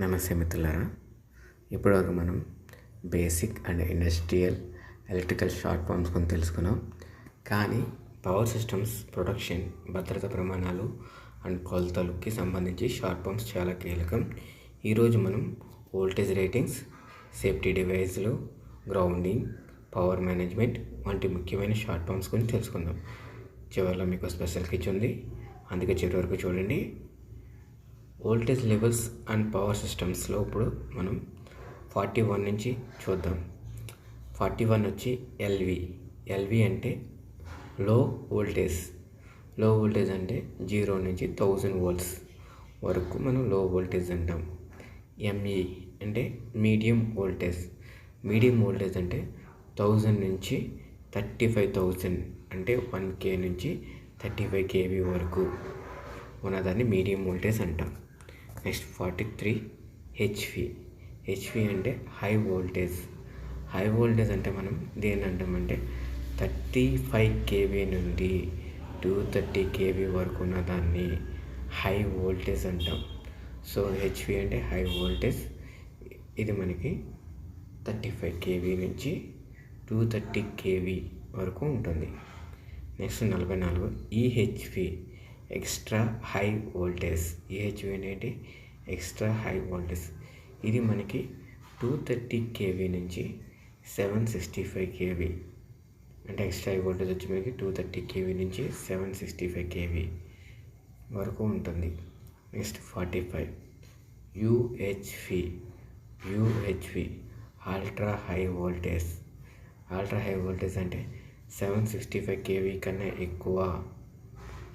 నమస్తే మిత్రులారా. ఇప్పటివరకు మనం basic and industrial electrical short forms కొన్ని తెలుసుకున్నాం. కానీ పవర్ సిస్టమ్స్ ప్రొడక్షన్ భద్రత ప్రమాణాలు అండ్ కొలతలకి సంబంధించి షార్ట్ ఫామ్స్ చాలా కీలకం. ఈరోజు మనం వోల్టేజ్ రేటింగ్స్ సేఫ్టీ డివైస్లు గ్రౌండింగ్ పవర్ మేనేజ్మెంట్ వంటి ముఖ్యమైన షార్ట్ ఫామ్స్ గురించి తెలుసుకుందాం. చివరిలో మీకు స్పెషల్ కిచ్ ఉంది. అందుకే చివరి వరకు చూడండి. వోల్టేజ్ లెవెల్స్ అండ్ పవర్ సిస్టమ్స్లో ఇప్పుడు మనం ఫార్టీ వన్ నుంచి చూద్దాం. ఫార్టీ వన్ వచ్చి ఎల్వి. ఎల్వి అంటే లో వోల్టేజ్. లో వోల్టేజ్ అంటే జీరో నుంచి థౌజండ్ వోల్ట్స్ వరకు మనం లో వోల్టేజ్ అంటాం. ఎంఈ అంటే మీడియం వోల్టేజ్. మీడియం వోల్టేజ్ అంటే థౌజండ్ నుంచి థర్టీ ఫైవ్ థౌజండ్ అంటే వన్ కే నుంచి థర్టీ ఫైవ్ కేవీ వరకు. ఉన్నదాన్ని మీడియం వోల్టేజ్ అంటాం. Next forty three HV. HV అంటే హై వోల్టేజ్. హై వోల్టేజ్ అంటే మనం దేని అంటామంటే థర్టీ ఫైవ్ కేవీ నుండి టూ థర్టీ కేవీ వరకు ఉన్న దాన్ని హై వోల్టేజ్ అంటాం. సో హెచ్వి అంటే హై వోల్టేజ్. ఇది మనకి థర్టీ ఫైవ్ కేవీ నుంచి టూ థర్టీ కేవీ వరకు ఉంటుంది. నెక్స్ట్ నలభై నాలుగు EHV extra high voltage EHV అనేది ఎక్స్ట్రా హై వోల్టేజ్. ఇది మనకి టూ థర్టీ కేవీ నుంచి సెవెన్ సిక్స్టీ ఫైవ్ కేవీ అంటే ఎక్స్ట్రా హై వోల్టేజ్ వచ్చి మనకి టూ థర్టీ కేవీ నుంచి సెవెన్ సిక్స్టీ ఫైవ్ కేవీ వరకు ఉంటుంది. Next forty five UHV UHV ultra high voltage ultra high voltage అంటే సెవెన్ సిక్స్టీ ఫైవ్ కేవీ కన్నా ఎక్కువ.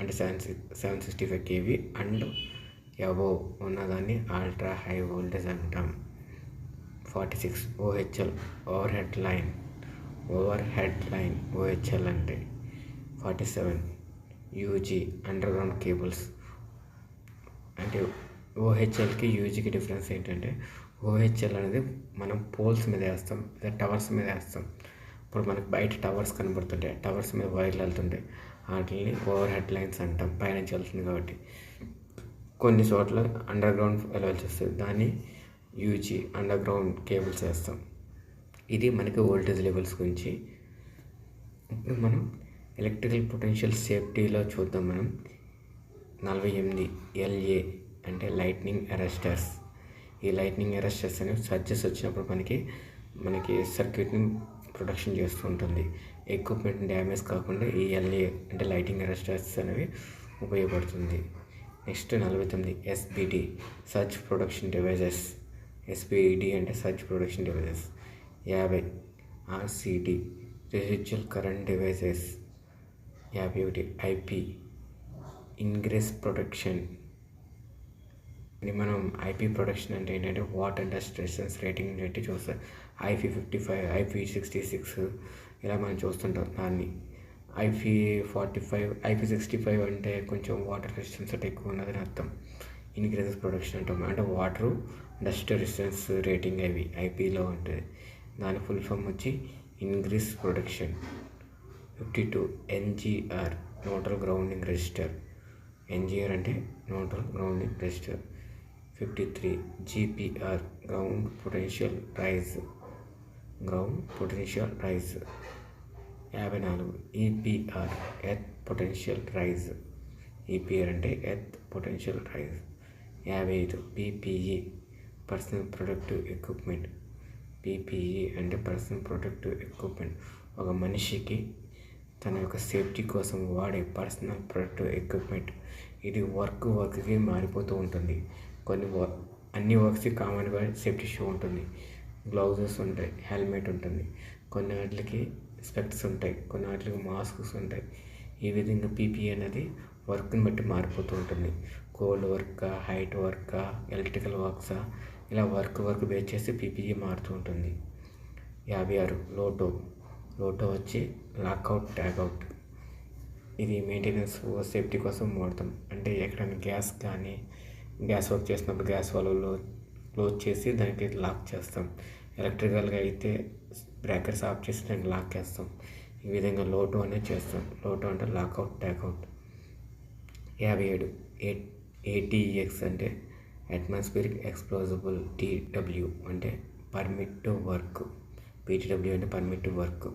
అంటే seven seven sixty five KV and above ఉన్నదాన్ని అల్ట్రా హై వోల్టేజ్ అంటాం. Forty six OHL overhead line overhead line OHL అంటే forty seven UG underground cables అంటే ఓహెచ్ఎల్కి యూజీకి difference ఏంటంటే ఓహెచ్ఎల్ అనేది మనం పోల్స్ మీద వేస్తాం లేదా టవర్స్ మీద వేస్తాం. ఇప్పుడు మనకు బయట టవర్స్ కనబడుతుంటాయి. టవర్స్ మీద వైర్లు వెళ్తుంటాయి వాటిని ఓవర్ హెడ్ లైన్స్ అంటాం. పైనుంచి వెళ్తుంది కాబట్టి. కొన్ని చోట్ల అండర్ గ్రౌండ్ వెళ్ళాల్సి వస్తుంది దాన్ని యూజీ అండర్ గ్రౌండ్ కేబుల్స్ వేస్తాం. ఇది మనకి వోల్టేజ్ లెవెల్స్ గురించి. ఇప్పుడు మనం ఎలక్ట్రికల్ పొటెన్షియల్ సేఫ్టీలో చూద్దాం మనం. నలభై ఎనిమిది ఎల్ఏ అంటే లైట్నింగ్ అరెస్టర్స్. ఈ లైట్నింగ్ అరెస్టర్స్ అనేవి సర్జెస్ వచ్చినప్పుడు మనకి మనకి సర్క్యూట్ని ప్రొటెక్షన్ చేస్తూ ఉంటుంది. ఎక్విప్మెంట్ డ్యామేజ్ కాకుండా ఈ ఎల్ఏ అంటే లైటింగ్ అరెస్టర్స్ అనేవి ఉపయోగపడుతుంది. నెక్స్ట్ నలభై తొమ్మిది SPD surge protection devices SPD అంటే సర్చ్ ప్రొడక్షన్ డివైజెస్ యాభై ఆర్సిడి రెసిడ్యువల్ కరెంట్ డివైజెస్ యాభై ఒకటి ఐపి ఇంగ్రెస్ ప్రొటెక్షన్ ఇది మనం ఐపీ ప్రొడక్షన్ అంటే ఏంటంటే వాటర్ డస్ట్ రెసిస్టెన్స్ రేటింగ్ పెట్టి చూస్తాం IP fifty five IP sixty six ఇలా మనం చూస్తుంటాం దాన్ని. IP forty five IP sixty five అంటే కొంచెం వాటర్ రెసిస్టెన్స్ అంటే ఎక్కువ ఉన్నదని అర్థం. ఇన్క్రీజెస్ ప్రొడక్షన్ అంటాం అంటే వాటరు డస్ట్ రెసిస్టెన్స్ రేటింగ్ అవి ఐపీలో ఉంటుంది. దాని ఫుల్ ఫామ్ వచ్చి increase production fifty two NGR neutral grounding resistor NGR అంటే neutral grounding resistor fifty three GPR ground potential rise ground potential rise. యాభై నాలుగు EPR earth potential rise. EPR అంటే earth potential rise. యాభై ఐదు PPE personal productive equipment. PPE అంటే personal productive equipment. ఒక మనిషికి తన యొక్క సేఫ్టీ కోసం వాడే పర్సనల్ ప్రొడక్టివ్ ఎక్విప్మెంట్. ఇది వర్క్ వర్క్కి మారిపోతూ ఉంటుంది. కొన్ని అన్ని వర్క్స్కి కామన్గా సేఫ్టీ షూ ఉంటుంది. గ్లౌజెస్ ఉంటాయి హెల్మెట్ ఉంటుంది. కొన్ని వాటికి స్పెక్ట్స్ ఉంటాయి కొన్ని వాటికి మాస్క్స్ ఉంటాయి. ఈ విధంగా పీపీ అనేది వర్క్ని బట్టి మారిపోతూ ఉంటుంది. Cold work height work electrical వర్క్సా ఇలా వర్క్ వర్క్ బేస్ చేసి పీపీఈ మారుతూ ఉంటుంది. యాభై ఆరు లోటో. లోటో వచ్చి లాక్అవుట్ ట్యాగ్అవుట్. ఇది మెయింటెనెన్స్ సేఫ్టీ కోసం వాడతాం. అంటే ఎక్కడైనా గ్యాస్ కానీ గ్యాస్ వర్క్ చేసినప్పుడు గ్యాస్ వాళ్ళు క్లోజ్ చేసి దానికి లాక్ చేస్తాం. ఎలక్ట్రికల్గా అయితే బ్రేకర్స్ ఆఫ్ చేసి దాన్ని లాక్ చేస్తాం. ఈ విధంగా లోటు అనేది చేస్తాం. లోటు అంటే లాక్అవుట్ ట్యాగ్అవుట్ యాభై ఏడు ఏ ఏటీఎక్స్ అంటే అట్మాస్ఫిరిక్ ఎక్స్ప్లోజబుల్ టీడబ్ల్యూ అంటే పర్మిట్ టు వర్క్. పీటీడబ్ల్యూ అంటే పర్మిట్ టు వర్క్.